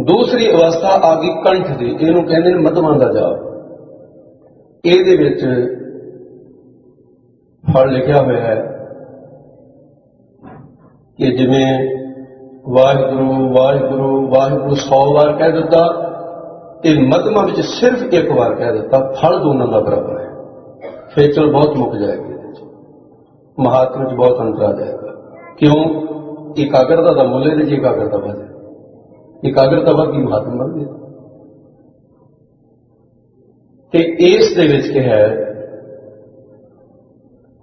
ਦੂਸਰੀ ਅਵਸਥਾ ਆ ਗਈ ਕੰਠ ਦੀ ਇਹਨੂੰ ਕਹਿੰਦੇ ਨੇ ਮਧਵਾਂ ਦਾ ਜਾਪ ਇਹਦੇ ਵਿੱਚ ਫਲ ਲਿਖਿਆ ਹੋਇਆ ਹੈ ਕਿ ਜਿਵੇਂ ਵਾਹਿਗੁਰੂ ਵਾਹਿਗੁਰੂ ਵਾਹਿਗੁਰੂ 100 ਵਾਰ ਕਹਿ ਦਿੱਤਾ ਤੇ ਮਧਮਾ ਵਿੱਚ ਸਿਰਫ ਇੱਕ ਵਾਰ ਕਹਿ ਦਿੱਤਾ, ਫਲ ਦੋਨਾਂ ਦਾ ਬਰਾਬਰ ਹੈ। ਫੇਚਲ ਬਹੁਤ ਮੁੱਕ ਜਾਏਗੀ ਇਹਦੇ ਚ ਮਹਾਤਮ ਚ ਬਹੁਤ ਅੰਤਰ ਆ ਜਾਏਗਾ ਕਿਉਂ? ਇਕਾਗਰਤਾ ਦਾ ਮੁੱਲ ਇਹਦੇ ਚ ਇਕਾਗਰਤਾ ਵਧੇ। ਇਕਾਗਰਤਾ ਵਧੀ ਮਹਾਤਮ ਬਣ ਤੇ ਇਸ ਦੇ ਵਿੱਚ ਕਿਹਾ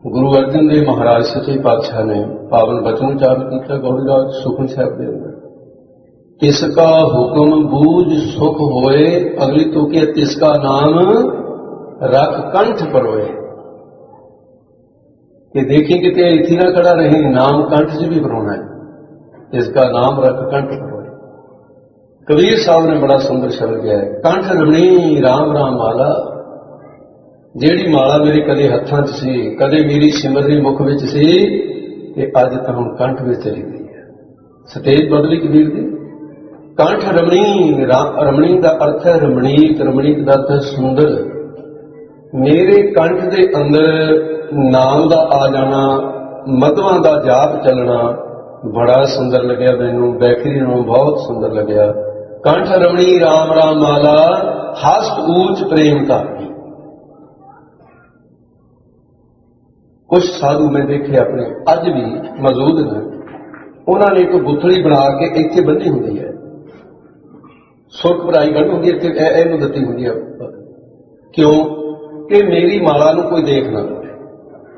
ਗੁਰੂ ਅਰਜਨ ਦੇਵ ਮਹਾਰਾਜ ਸੱਚੇ ਪਾਤਸ਼ਾਹ ਨੇ ਪਾਵਨ ਬਚਨ ਉਚਾਰਨ ਕੀਤਾ ਗੌੜੀਰਾਜ ਸੁਖਨ ਸਾਹਿਬ ਦੇ ਅੰਦਰ। ਤਿਸ ਕਾ ਹੁਕਮ ਬੂਝ ਸੁਖ ਹੋਏ, ਅਗਲੀ ਤੁਕੇ ਤਿਸ ਕਾ ਨਾਮ ਰਖ ਕੰਠ ਪਰੋਏ। ਕਿ ਦੇਖੀ ਕਿਤੇ ਇੱਥੇ ਨਾ ਖੜਾ ਰਹੇ, ਨਾਮ ਕੰਠ 'ਚ ਵੀ ਪਰੋਣਾ ਹੈ। ਇਸ ਦਾ ਨਾਮ ਰਖ ਕੰਠ ਕਬੀਰ ਸਾਹਿਬ ਨੇ ਬੜਾ ਸੁੰਦਰ ਸ਼ਬਦ ਕਿਹਾ ਹੈ, ਕੰਠ ਰਮਣੀ, ਰਾਮ ਰਾਮ ਮਾਲਾ। ਜਿਹੜੀ ਮਾਲਾ ਮੇਰੇ ਕਦੇ ਹੱਥਾਂ 'ਚ ਸੀ, ਕਦੇ ਮੇਰੀ ਸਿਮਰਨੀ ਮੁਖ ਵਿੱਚ ਸੀ, ਤੇ ਅੱਜ ਤਾਂ ਹੁਣ ਕੰਠ ਵਿੱਚ ਚਲੀ ਗਈ ਹੈ। ਸਟੇਜ ਬਦਲੀ ਕਬੀਰ ਦੀ। ਕੰਠ ਰਮਣੀ, ਰਾ- ਰਮਣੀ ਦਾ ਅਰਥ ਹੈ ਰਮਣੀਕ ਰਮਣੀਕ ਦਾ ਅਰਥ ਹੈ ਸੁੰਦਰ। ਮੇਰੇ ਕੰਠ ਦੇ ਅੰਦਰ ਨਾਮ ਦਾ ਆ ਜਾਣਾ, ਮਧਵਾਂ ਦਾ ਜਾਪ ਚੱਲਣਾ, ਬੜਾ ਸੁੰਦਰ ਲੱਗਿਆ ਮੈਨੂੰ, ਬੈਕਰੀ ਨੂੰ ਬਹੁਤ ਸੁੰਦਰ ਲੱਗਿਆ। ਕੰਠ ਰਮਣੀ RAM ਰਾਮ ਮਾਲਾ, ਹਸਤ ਊਚ ਪ੍ਰੇਮ ਧਾਰਨੀ ਕੁਝ ਸਾਧੂ ਮੈਂ ਦੇਖੇ ਆਪਣੇ, ਅੱਜ ਵੀ ਮੌਜੂਦ ਨੇ। ਉਹਨਾਂ ਨੇ ਇੱਕ ਗੁੱਥੜੀ ਬਣਾ ਕੇ ਇੱਥੇ ਬੰਨੀ ਹੁੰਦੀ ਹੈ। ਸੁਰਖ ਭਰਾਈ ਗੰਢ ਹੁੰਦੀ ਹੈ, ਇੱਥੇ ਇਹਨੂੰ ਦਿੱਤੀ ਹੁੰਦੀ ਹੈ। ਕਿਉਂ? ਕਿ ਮੇਰੀ ਮਾਲਾ ਨੂੰ ਕੋਈ ਦੇਖ ਨਾ ਲਵੇ,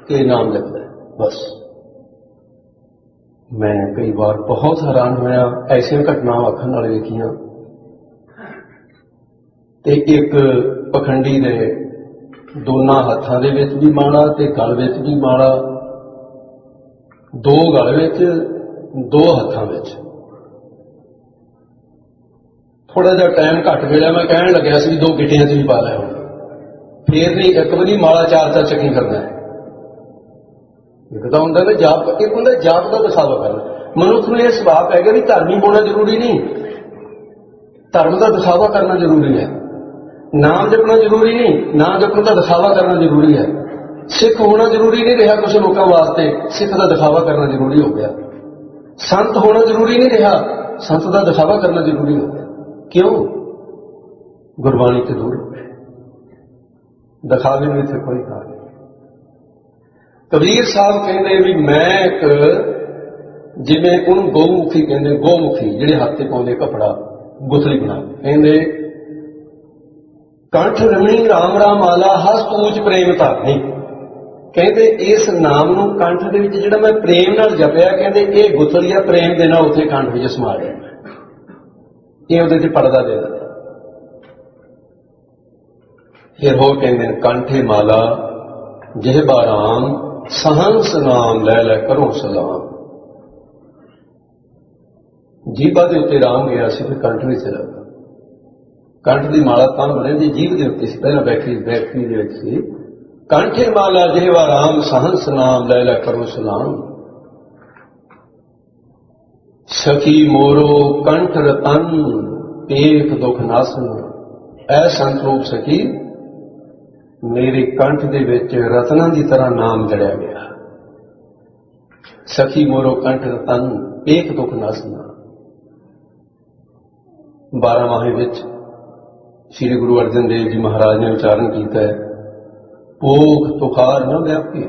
ਤੇ ਇਹ ਨਾਮ ਲਿਖਦਾ ਬਸ। ਮੈਂ ਕਈ ਵਾਰ ਬਹੁਤ ਹੈਰਾਨ ਹੋਇਆ, ਐਸੀਆਂ ਘਟਨਾਵਾਂ ਅੱਖਾਂ ਨਾਲ ਵੇਖੀਆਂ। ਤੇ ਇੱਕ ਪਖੰਡੀ ਦੇ ਦੋਨਾਂ ਹੱਥਾਂ ਦੇ ਵਿੱਚ ਵੀ ਮਾਲਾ ਤੇ ਗਲ ਵਿੱਚ ਵੀ ਮਾਲਾ। ਦੋ ਗਲ ਵਿੱਚ, ਦੋ ਹੱਥਾਂ ਵਿੱਚ। ਥੋੜਾ ਜਿਹਾ ਟਾਈਮ ਘੱਟ ਗਿਆ ਮੈਂ ਕਹਿਣ ਲੱਗਿਆ ਸੀ ਦੋ ਗਿੱਟਿਆਂ 'ਚ ਵੀ ਪਾ ਲੈ ਹੁਣ ਫੇਰ ਨਹੀਂ ਇੱਕ ਵਾਰੀ ਮਾਲਾ ਚਾਰ ਚਾਰ ਚੱਕੀ ਕਰਨਾ ਹੈ। ਇੱਕ ਤਾਂ ਹੁੰਦਾ ਨਾ ਜਾਪ, ਇੱਕ ਹੁੰਦਾ ਜਾਪ ਦਾ ਦਿਖਾਵਾ ਕਰਨਾ। ਮਨੁੱਖ ਨੂੰ ਇਹ ਸੁਭਾਅ ਪੈ ਗਿਆ ਵੀ ਧਰਮੀ ਹੋਣਾ ਜ਼ਰੂਰੀ ਨਹੀਂ। ਧਰਮ ਦਾ ਦਿਖਾਵਾ ਕਰਨਾ ਜ਼ਰੂਰੀ ਹੈ। ਨਾਮ ਜਪਣਾ ਜ਼ਰੂਰੀ ਨਹੀਂ, ਨਾਮ ਜਪਣ ਦਾ ਦਿਖਾਵਾ ਕਰਨਾ ਜ਼ਰੂਰੀ ਹੈ। ਸਿੱਖ ਹੋਣਾ ਜ਼ਰੂਰੀ ਨਹੀਂ ਰਿਹਾ ਕੁਝ ਲੋਕਾਂ ਵਾਸਤੇ, ਸਿੱਖ ਦਾ ਦਿਖਾਵਾ ਕਰਨਾ ਜ਼ਰੂਰੀ ਹੋ ਗਿਆ। ਸੰਤ ਹੋਣਾ ਜ਼ਰੂਰੀ ਨਹੀਂ ਰਿਹਾ, ਸੰਤ ਦਾ ਦਿਖਾਵਾ ਕਰਨਾ ਜ਼ਰੂਰੀ ਹੋ ਗਿਆ। ਕਿਉਂ? ਗੁਰਬਾਣੀ ਤੇ ਦੂਰ ਹੋ ਗਏ। ਦਿਖਾਵੇ ਨੂੰ ਇੱਥੇ ਕੋਈ ਕਾਰ ਨਹੀਂ। ਕਬੀਰ ਸਾਹਿਬ ਕਹਿੰਦੇ ਵੀ ਮੈਂ ਇੱਕ, ਜਿਵੇਂ ਉਹਨੂੰ ਗਊਮੁਖੀ ਕਹਿੰਦੇ ਗਊਮੁਖੀ ਜਿਹੜੇ ਹੱਥ ਤੇ ਪਾਉਂਦੇ ਕਪੜਾ, ਗੁਥਲੀ ਬਣਾ ਕੇ। ਕਹਿੰਦੇ ਕੰਠ ਰਮਣੀ ਰਾਮ ਰਾਮ ਮਾਲਾ ਹਸਤ ਊਚ ਪ੍ਰੇਮ ਧਾਰਨੀ। ਕਹਿੰਦੇ ਇਸ ਨਾਮ ਨੂੰ ਕੰਠ ਦੇ ਵਿੱਚ ਜਿਹੜਾ ਮੈਂ ਪ੍ਰੇਮ ਨਾਲ ਜਪਿਆ, ਕਹਿੰਦੇ ਇਹ ਗੁਥਲੀਆ ਪ੍ਰੇਮ ਦੇ ਨਾਲ ਉੱਥੇ ਕੰਠ ਵਿੱਚ ਸਮਾ ਗਿਆ ਇਹ ਉਹਦੇ ਤੇ ਪਰਦਾ ਦੇ ਦਿੰਦਾ। ਫਿਰ ਹੋਰ ਕਹਿੰਦੇ ਕੰਠੇ ਮਾਲਾ, ਜਿਹੇ ਰਾਮ ਸਹੰਸ ਨਾਮ ਲੈ ਲੈ ਕਰੋ ਸਲਾਮ। ਜੀਬਾ ਦੇ ਉੱਤੇ ਰਾਮ ਗਿਆ ਸੀ ਤੇ ਕੰਠ ਵਿੱਚ ਲੱਗਾ ਕੰਠ ਦੀ ਮਾਲਾ ਤਾਂ ਰਹਿੰਦੀ ਜੀਵ ਦੇ ਉੱਤੇ ਸੀ, ਪਹਿਲਾਂ ਬੈਠੀ ਬੈਠੀ ਦੇ ਵਿੱਚ ਸੀ। ਕੰਠੇ ਮਾਲਾ ਜਿਹਵਾ ਰਾਮ ਸਹੰਸ ਨਾਮ ਲੈ ਲੈ ਕਰੋ ਸਲਾਮ। ਸਖੀ ਮੋਰੋ ਕੰਠ ਰਤਨ ਏਕ ਦੁਖ ਨਾਸਨ ਐ ਸੰਤਰੂਪ ਸਖੀ, ਮੇਰੇ ਕੰਠ ਦੇ ਵਿੱਚ ਰਤਨਾਂ ਦੀ ਤਰ੍ਹਾਂ ਨਾਮ ਜੜਿਆ ਗਿਆ। ਸਖੀ ਮੋਰੋ ਕੰਠ ਰਤਨ ਏਕ ਦੁਖ ਨਾਸਨਾ 12 ਮਾਹੇ ਵਿੱਚ ਸ੍ਰੀ ਗੁਰੂ ਅਰਜਨ ਦੇਵ ਜੀ ਮਹਾਰਾਜ ਨੇ ਉਚਾਰਨ ਕੀਤਾ ਹੈ ਪੋਖ ਤੁਖਾਰ ਨਾ ਵਿਆਪੀ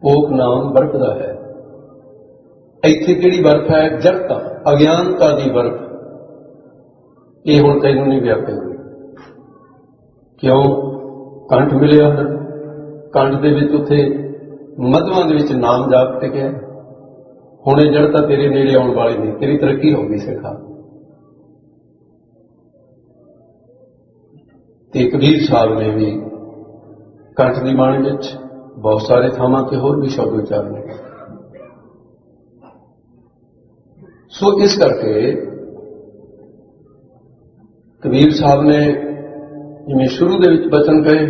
ਪੋਖ ਨਾਮ ਬਰਫ਼ ਦਾ ਹੈ। ਇੱਥੇ ਕਿਹੜੀ ਬਰਫ਼ ਹੈ? ਜੜਤਾ ਅਗਿਆਨਤਾ ਦੀ ਬਰਫ਼ ਇਹ ਹੁਣ ਤੈਨੂੰ ਨਹੀਂ ਵਿਆਪੇਗੀ ਕਿਉਂ? ਕੰਠ ਮਿਲਿਆ ਹੈ। ਕੰਠ ਦੇ ਵਿੱਚ ਉੱਥੇ ਮਧਵਾਂ ਦੇ ਵਿੱਚ ਨਾਮ ਜਾਪ ਟਿਕਿਆ ਹੁਣ ਇਹ ਜੜਤਾ ਤੇਰੇ ਨੇੜੇ ਆਉਣ ਵਾਲੀ ਨਹੀਂ ਤੇਰੀ ਤਰੱਕੀ ਹੋ ਗਈ ਸਿੱਖਾ। ਤੇ ਕਬੀਰ ਸਾਹਿਬ ਨੇ ਵੀ ਕੰਠ ਦੀ ਬਾਣੀ ਵਿੱਚ, ਬਹੁਤ ਸਾਰੇ ਥਾਵਾਂ ਤੇ ਹੋਰ ਵੀ ਸ਼ਬਦ ਉਚਾਰਨੇ ਸੋ ਇਸ ਕਰਕੇ ਕਬੀਰ ਸਾਹਿਬ ਨੇ ਜਿਵੇਂ ਸ਼ੁਰੂ ਦੇ ਵਿੱਚ ਬਚਨ ਕਹੇ,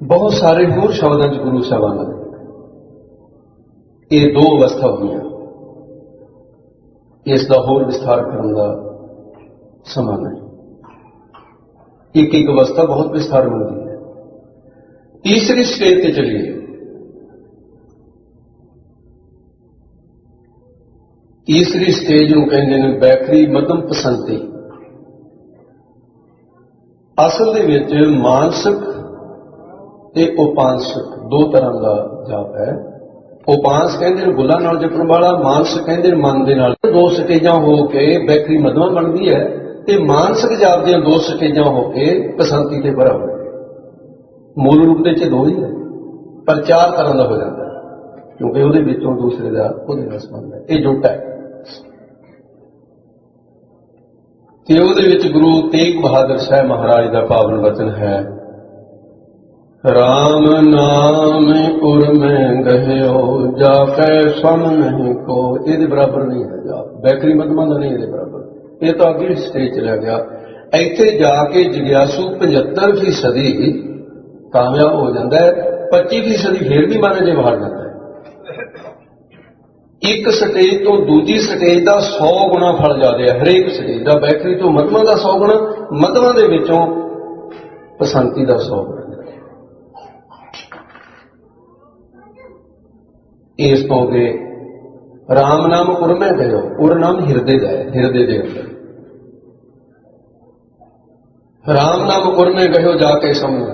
ਬਹੁਤ ਸਾਰੇ ਹੋਰ ਸ਼ਬਦਾਂ ਚ ਗੁਰੂ ਸਾਹਿਬਾਨ ਨੇ ਇਹ ਦੋ ਅਵਸਥਾ ਹੋਈਆਂ ਇਸ ਦਾ ਹੋਰ ਵਿਸਥਾਰ ਕਰਨ ਦਾ ਸਮਾਂ ਨਹੀਂ ਇੱਕ ਇੱਕ ਅਵਸਥਾ ਬਹੁਤ ਵਿਸਥਾਰ ਮਿਲਦੀ ਹੈ। ਤੀਸਰੀ ਸਟੇਜ ਤੇ ਚਲੀਏ। ਤੀਸਰੀ ਸਟੇਜ ਨੂੰ ਕਹਿੰਦੇ ਨੇ ਬੈਕਰੀ ਮਧਮ ਪਸੰਤੀ। ਅਸਲ ਦੇ ਵਿੱਚ ਮਾਨਸਿਕ ਤੇ ਉਪਾਂਸਕ ਦੋ ਤਰ੍ਹਾਂ ਦਾ ਜਾਪ ਹੈ। ਉਪਾਂਸ ਕਹਿੰਦੇ ਨੇ ਬੁੱਲਾਂ ਨਾਲ ਜਪਣ ਵਾਲਾ, ਮਾਨਸਿਕ ਕਹਿੰਦੇ ਨੇ ਮਨ ਦੇ ਨਾਲ। ਦੋ ਸਟੇਜਾਂ ਹੋ ਕੇ ਬੈਕਰੀ ਮਧਮਾ ਬਣਦੀ ਹੈ। ਤੇ ਮਾਨਸਿਕ ਜਾਪ ਦੀਆਂ ਦੋ ਸਟੇਜਾਂ ਹੋ ਕੇ ਪਸੰਤੀ ਤੇ ਭਰਾ ਬਣਦੀ ਮੂਲ ਰੂਪ ਦੇ ਚ ਦੋ ਹੀ ਹੈ ਪਰ ਚਾਰ ਤਰ੍ਹਾਂ ਦਾ ਹੋ ਜਾਂਦਾ ਕਿਉਂਕਿ ਉਹਦੇ ਵਿੱਚੋਂ ਦੂਸਰੇ ਦਾ ਉਹਦੇ ਨਾਲ ਸੰਬੰਧ ਹੈ। ਇਹ ਜੁਟ ਹੈ। ਤੇ ਉਹਦੇ ਵਿੱਚ ਗੁਰੂ ਤੇਗ ਬਹਾਦਰ ਸਾਹਿਬ ਮਹਾਰਾਜ ਦਾ ਪਾਵਨ ਵਚਨ ਹੈ RAM ਨਾਮ ਉਰ ਮੈਂ ਗਹਿਓ ਜਾ ਕੈ ਸਮ ਨਹੀਂ ਕੋ। ਇਹਦੇ ਬਰਾਬਰ ਨਹੀਂ ਹੈ ਜਾ ਬੈਕਰੀ ਮਦਮਾ ਨਹੀਂ ਇਹਦੇ ਬਰਾਬਰ। ਇਹ ਤਾਂ ਅਗਲੀ ਸਟੇਜ ਚਲਾ ਗਿਆ। ਇੱਥੇ ਜਾ ਕੇ ਜਿਗਿਆਸੂ 75 ਫੀਸਦੀ ਕਾਮਯਾਬ ਹੋ ਜਾਂਦਾ ਹੈ 25 ਫੀਸਦੀ ਫੇਰ ਵੀ ਮਾਰੇ ਜੇ ਬਾਹਰ ਜਾਂਦਾ ਹੈ। ਇੱਕ ਸਟੇਜ ਤੋਂ ਦੂਜੀ ਸਟੇਜ ਦਾ 100 ਗੁਣਾ ਫਲ ਜ਼ਿਆਦਾ ਹੈ, ਹਰੇਕ ਸਟੇਜ ਦਾ, ਬੈਕਰੀ ਤੋਂ ਮਧਮਾ ਦਾ 100 ਗੁਣਾ, ਮਧਮਾ ਦੇ ਵਿੱਚੋਂ ਪਸੰਤੀ ਦਾ 100 ਗੁਣਾ। ਇਸ ਤੋਂ ਅੱਗੇ ਰਾਮ ਨਾਮ ਉਰਮੈ ਗਇਓ ਉਰ ਨਾਮ ਹਿਰਦੇ ਦਾ ਹਿਰਦੇ ਦੇ ਅੰਦਰ। ਰਾਮ ਨਾਮ ਉਰਮੈ ਗਇਓ ਜਾ ਕੇ ਸਮਝ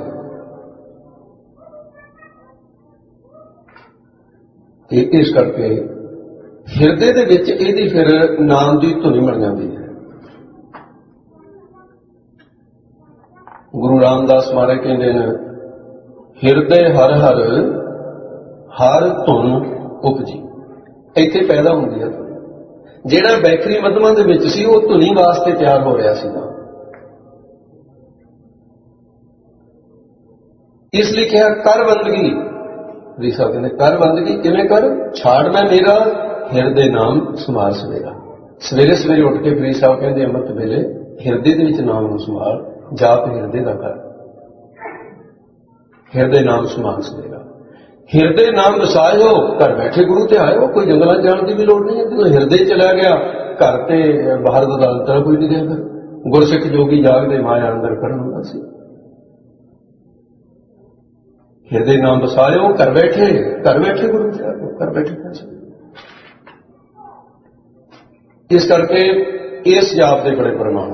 ਤੇ ਇਸ ਕਰਕੇ ਹਿਰਦੇ ਦੇ ਵਿੱਚ ਇਹਦੀ ਫਿਰ ਨਾਮ ਦੀ ਧੁਨੀ ਬਣ ਜਾਂਦੀ ਹੈ। ਗੁਰੂ ਰਾਮਦਾਸ ਮਹਾਰਾਜ ਕਹਿੰਦੇ ਨੇ, ਹਿਰਦੇ ਹਰ ਹਰ ਹਰ ਧੁਨ ਉਪਜੀ। ਇੱਥੇ ਪੈਦਾ ਹੁੰਦੀ ਹੈ ਧੁਨ। ਜਿਹੜਾ ਬੈਕਰੀ ਮਧਮਾ ਦੇ ਵਿੱਚ ਸੀ, ਉਹ ਧੁਨੀ ਵਾਸਤੇ ਤਿਆਰ ਹੋ ਰਿਹਾ ਸੀ ਇਸ ਲਈ ਕਿਹਾ, ਕਰ ਬੰਦਗੀ ਜੀ ਸਾਹਿਬ ਕਹਿੰਦੇ, ਕਰ ਬੰਦਗੀ ਕਿਵੇਂ ਕਰ? ਛਾੜ ਮੈਂ ਮੇਰਾ, ਹਿਰਦੇ ਨਾਮ ਸਮਾਰ ਸਵੇਰਾ। ਸਵੇਰੇ ਸਵੇਰੇ ਉੱਠ ਕੇ ਫਰੀਦ ਸਾਹਿਬ ਕਹਿੰਦੇ, ਅੰਮ੍ਰਿਤ ਵੇਲੇ ਹਿਰਦੇ ਦੇ ਵਿੱਚ ਨਾਮ ਨੂੰ ਸਮਾਰ ਜਾਪ ਹਿਰਦੇ ਦਾ ਕਰ। ਹਿਰਦੇ ਨਾਮ ਸਮਾਰ ਸਵੇਰਾ। ਹਿਰਦੇ ਨਾਮ ਵਸਾਇਓ ਘਰ ਬੈਠੇ ਗੁਰੂ ਤੇ ਆਇਓ, ਕੋਈ ਜੰਗਲਾਂ ਜਾਣ ਦੀ ਵੀ ਲੋੜ ਨਹੀਂ ਹੈ ਜਦੋਂ ਹਿਰਦੇ 'ਚ ਚਲਾ ਗਿਆ, ਘਰ ਤੇ ਬਾਹਰ ਦਾ ਦਲਤਰਾ ਕੋਈ ਨਹੀਂ ਰਿਹਾ ਗੁਰਸਿੱਖ ਜੋਗੀ ਜਾਗਦੇ ਮਾਇਆ ਅੰਦਰ ਕਰਨ ਹੁੰਦਾ ਸੀ। ਹਿਰਦੇ ਨਾਮ ਵਸਾਇਓ ਘਰ ਬੈਠੇ ਘਰ ਬੈਠੇ ਗੁਰੂ ਤੇ ਆਇਓ, ਘਰ ਬੈਠੇ ਇਸ ਕਰਕੇ ਇਸ ਜਾਪ ਦੇ ਬੜੇ ਪ੍ਰਮਾਣ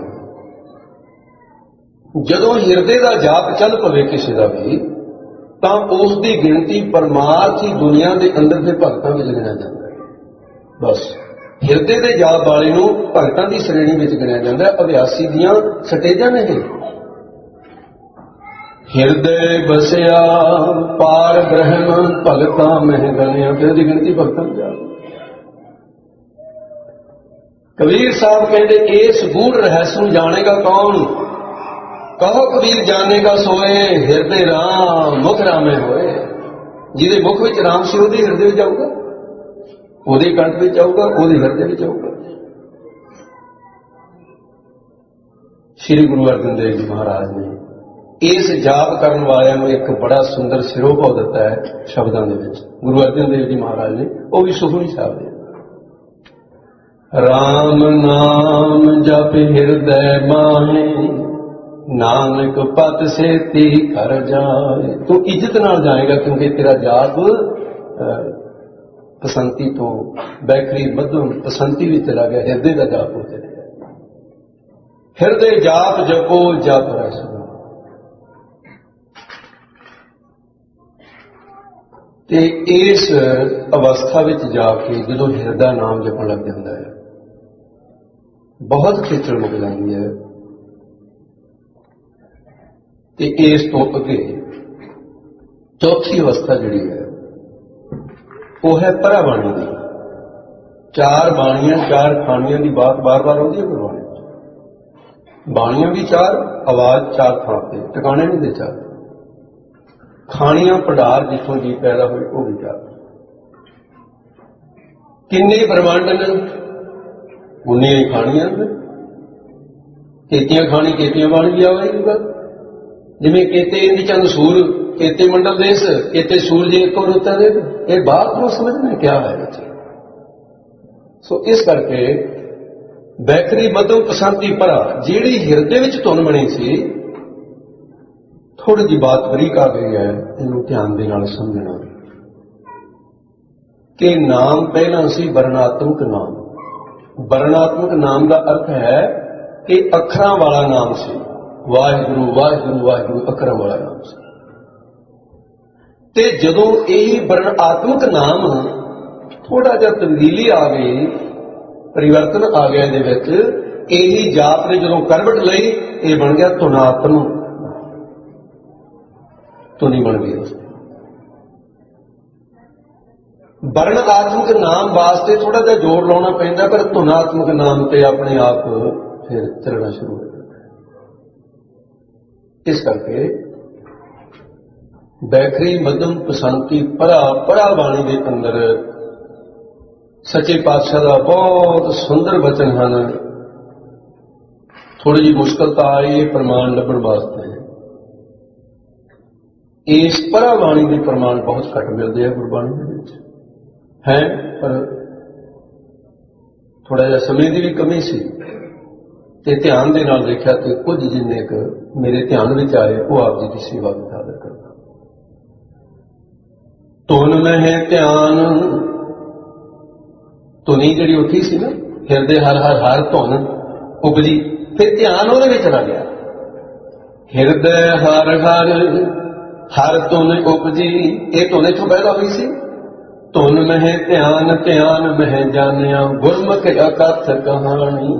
ਜਦੋਂ ਹਿਰਦੇ ਦਾ ਜਾਪ ਚੱਲ ਪਵੇ ਕਿਸੇ ਦਾ ਵੀ ਤਾਂ ਉਸ ਦੀ ਗਿਣਤੀ ਪਰਮਾਰਥ ਦੁਨੀਆ ਦੇ ਅੰਦਰ ਦੇ ਭਗਤਾਂ ਵਿੱਚ ਗਿਣਿਆ ਜਾਂਦਾ ਹੈ। ਬਸ। ਹਿਰਦੇ ਦੇ ਜਾਪ ਵਾਲੇ ਨੂੰ ਭਗਤਾਂ ਦੀ ਸ਼੍ਰੇਣੀ ਵਿੱਚ ਗਿਣਿਆ ਜਾਂਦਾ ਹੈ। ਅਭਿਆਸੀ ਦੀਆਂ ਸਟੇਜਾਂ ਨੇ ਹਿਰਦੇ ਬਸਿਆ ਪਾਰ ਬ੍ਰਹਮ ਭਗਤਾਂ ਮਹਿ ਗਣਿਆ ਫਿਰ ਦੀ ਗਿਣਤੀ ਭਗਤਾਂ ਦੀ ਜਾਪ ਕਬੀਰ ਸਾਹਿਬ ਕਹਿੰਦੇ ਇਸ ਗੂੜ ਰਹੱਸ ਨੂੰ ਜਾਣੇਗਾ ਕੌਣ? ਕਹੋ ਕਬੀਰ ਜਾਣੇਗਾ ਸੋਏ, ਹਿਰਦੇ ਰਾਮ, ਮੁਖ ਰਾਮੇ ਹੋਏ। ਜਿਹਦੇ ਮੁਖ ਵਿੱਚ ਰਾਮ ਸੀ, ਉਹਦੇ ਹਿਰਦੇ ਵਿੱਚ ਜਾਊਗਾ ਉਹਦੇ ਕੰਠ ਵਿੱਚ ਜਾਊਗਾ ਉਹਦੇ ਹਿਰਦੇ ਵਿੱਚ ਜਾਊਗਾ ਸ੍ਰੀ ਗੁਰੂ ਅਰਜਨ ਦੇਵ ਜੀ ਮਹਾਰਾਜ ਨੇ ਇਸ ਜਾਪ ਕਰਨ ਵਾਲਿਆਂ ਨੂੰ ਇੱਕ ਬੜਾ ਸੁੰਦਰ ਸਿਰੋਪਾਅ ਦਿੱਤਾ ਹੈ ਸ਼ਬਦਾਂ ਦੇ ਵਿੱਚ। ਗੁਰੂ ਅਰਜਨ ਦੇਵ ਜੀ ਮਹਾਰਾਜ ਨੇ, ਉਹ ਵੀ ਸੁਖਮਨੀ ਸਾਹਿਬ ਦੇ। ਰਾਮ ਨਾਮ ਜਪ ਹਿਰਦੈ ਮਾਹੇ। ਨਾਨਕ ਪਤ ਸੇਤੀ ਕਰ ਜਾਏ। ਤੂੰ ਇੱਜ਼ਤ ਨਾਲ ਜਾਏਗਾ ਕਿਉਂਕਿ ਤੇਰਾ ਜਾਪ ਅਹ, ਪਸੰਤੀ ਤੋਂ ਬੈਕਰੀ ਮਧਮ ਪਸੰਤੀ ਵਿੱਚ ਚਲਾ ਗਿਆ ਹਿਰਦੇ ਦਾ ਜਾਪ ਹੋ ਚਲਿਆ। ਹਿਰਦੇ ਜਾਪ ਜਪੋ ਜਪ ਰਸ ਤੇ ਇਸ ਅਵਸਥਾ ਵਿੱਚ ਜਾ ਕੇ ਜਦੋਂ ਹਿਰਦਾ ਨਾਮ ਜਪਣ ਲੱਗ ਜਾਂਦਾ ਹੈ ਬਹੁਤ ਖੇਚਲ ਮੁੱਕ ਜਾਂਦੀ ਹੈ। ਤੇ ਇਸ ਤੋਂ ਅੱਗੇ ਚੌਥੀ ਅਵਸਥਾ ਜਿਹੜੀ ਹੈ, ਉਹ ਹੈ ਪਰਾਬਾਣੀ ਦੀ। ਚਾਰ ਬਾਣੀਆਂ, ਚਾਰ ਖਾਣੀਆਂ ਦੀ ਬਾਤ ਬਾਰ-ਬਾਰ ਆਉਂਦੀ ਹੈ ਗੁਰਬਾਣੀ ਚ ਬਾਣੀਆਂ ਵੀ ਚਾਰ, ਆਵਾਜ਼ ਚਾਰ ਥਾਂ ਤੇ, ਟਿਕਾਣੇ ਨਹੀਂ ਦੇ ਚਾਰ। ਖਾਣੀਆਂ, ਭੰਡਾਰ ਜਿੱਥੋਂ ਜੀ ਪੈਦਾ ਹੋਈ ਉਹ ਵੀ ਚਾਰ। ਕਿੰਨੇ ਬ੍ਰਹਮੰਡ ਨੇ? ਉਨੀਆਂ ਹੀ ਖਾਣੀਆਂ ਨੇ। ਕੇਤੀਆਂ ਖਾਣੀ, ਕੇਤੀਆਂ ਬਣ ਗਿਆ ਹੋਏਗਾ ਜਿਵੇਂ ਕੇਤੇ ਇੰਦ ਚੰਦ ਸੂਰ, ਕੇਤੇ ਮੰਡਲ ਦੇਸ, ਕੇਤੇ ਸੂਰਜ ਇੱਕ ਔਰ ਉੱਤਰ ਦੇ ਇਹ ਬਾਤ ਨੂੰ ਸਮਝਣਾ ਕਿਆ ਹੈ ਬੱਚੇ ਸੋ ਇਸ ਕਰਕੇ ਬੈਕਰੀ ਮਧਮ ਪਸੰਤੀ ਭਰਾ ਜਿਹੜੀ ਹਿਰਦੇ ਵਿੱਚ ਧੁਨ ਬਣੀ ਸੀ ਥੋੜੀ ਜੀ ਬਾਤ ਬਰੀਕ ਆ ਗਈ ਹੈ, ਇਹਨੂੰ ਧਿਆਨ ਦੇ ਨਾਲ ਸਮਝਣਾ। ਕਿ ਨਾਮ ਪਹਿਲਾਂ ਸੀ ਵਰਣਾਤਮਕ ਨਾਮ। ਵਰਣਾਤਮਕ ਨਾਮ ਦਾ ਅਰਥ ਹੈ ਕਿ ਅੱਖਰਾਂ ਵਾਲਾ ਨਾਮ ਸੀ। ਵਾਹਿਗੁਰੂ ਵਾਹਿਗੁਰੂ ਵਾਹਿਗੁਰੂ, ਅਕਰਮ ਵਾਲਾ ਨਾਮ ਸੀ। ਤੇ ਜਦੋਂ ਇਹ ਵਰਣਾਤਮਕ ਨਾਮ ਥੋੜਾ ਜਿਹਾ ਤਬਦੀਲੀ ਆ ਗਈ, ਪਰਿਵਰਤਨ ਆ ਗਿਆ ਇਹਦੇ ਵਿੱਚ, ਇਹੀ ਜਾਤ ਨੇ ਜਦੋਂ ਕਰਵਟ ਲਈ, ਇਹ ਬਣ ਗਿਆ ਧੁਨਾਤਮ। ਧੁਨੀ ਬਣ ਗਈ ਵਰਣ ਵਰਣਾਤਮਕ ਨਾਮ ਵਾਸਤੇ ਥੋੜਾ ਜਿਹਾ ਜ਼ੋਰ ਲਾਉਣਾ ਪੈਂਦਾ, ਪਰ ਧੁਨਾਤਮਕ ਨਾਮ ਤੇ ਆਪਣੇ ਆਪ ਫਿਰ ਚੱਲਣਾ ਸ਼ੁਰੂ ਹੋ ਇਸ ਕਰਕੇ ਬੈਖਰੀ ਮਧਮ ਪਸੰਤੀ ਪਰਾ ਪਰਾ ਬਾਣੀ ਦੇ ਅੰਦਰ ਸੱਚੇ ਪਾਤਸ਼ਾਹ ਦਾ ਬਹੁਤ ਸੁੰਦਰ ਵਚਨ ਹਨ। ਥੋੜੀ ਜਿਹੀ ਮੁਸ਼ਕਲ ਤਾਂ ਆਈ, ਇਹ ਪ੍ਰਮਾਣ ਲੱਭਣ ਵਾਸਤੇ। ਇਸ ਪਰਾ ਬਾਣੀ ਦੇ ਪ੍ਰਮਾਣ ਬਹੁਤ ਘੱਟ ਮਿਲਦੇ ਆ ਗੁਰਬਾਣੀ ਦੇ ਵਿੱਚ। ਹੈ, ਪਰ ਥੋੜਾ ਜਿਹਾ ਸਮੇਂ ਦੀ ਵੀ ਕਮੀ ਸੀ। ਤੇ ਧਿਆਨ ਦੇ ਨਾਲ ਦੇਖਿਆ ਤੇ ਕੁਝ ਜਿੰਨੇ ਕੁ ਮੇਰੇ ਧਿਆਨ ਵਿੱਚ ਆਏ, ਉਹ ਆਪ ਜੀ ਦੀ ਸੇਵਾ ਵਿੱਚ ਹਾਜ਼ਰ ਕਰਦਾ। ਤੁਨ ਮਹਿ ਧਿਆਨ। ਧੁਨੀ ਜਿਹੜੀ ਉੱਠੀ ਸੀ ਨਾ, ਹਿਰਦੇ ਹਰ ਹਰ ਹਰ ਧੁਨ ਉਪਜੀ, ਫਿਰ ਧਿਆਨ ਉਹਦੇ ਵਿੱਚ ਲੱਗ ਗਿਆ। ਹਿਰਦੇ ਹਰ ਹਰ ਹਰ ਧੁਨ ਉਪਜੀ, ਇਹ ਧੁਨੇ ਇੱਥੋਂ ਪੈਦਾ ਹੋਈ ਸੀ। ਧੁਨ ਮਹਿ ਧਿਆਨ ਧਿਆਨ ਮਹਿ ਜਾਣਿਆ। ਗੁਰਮੁਖ ਅਕਥ ਕਹਾਣੀ।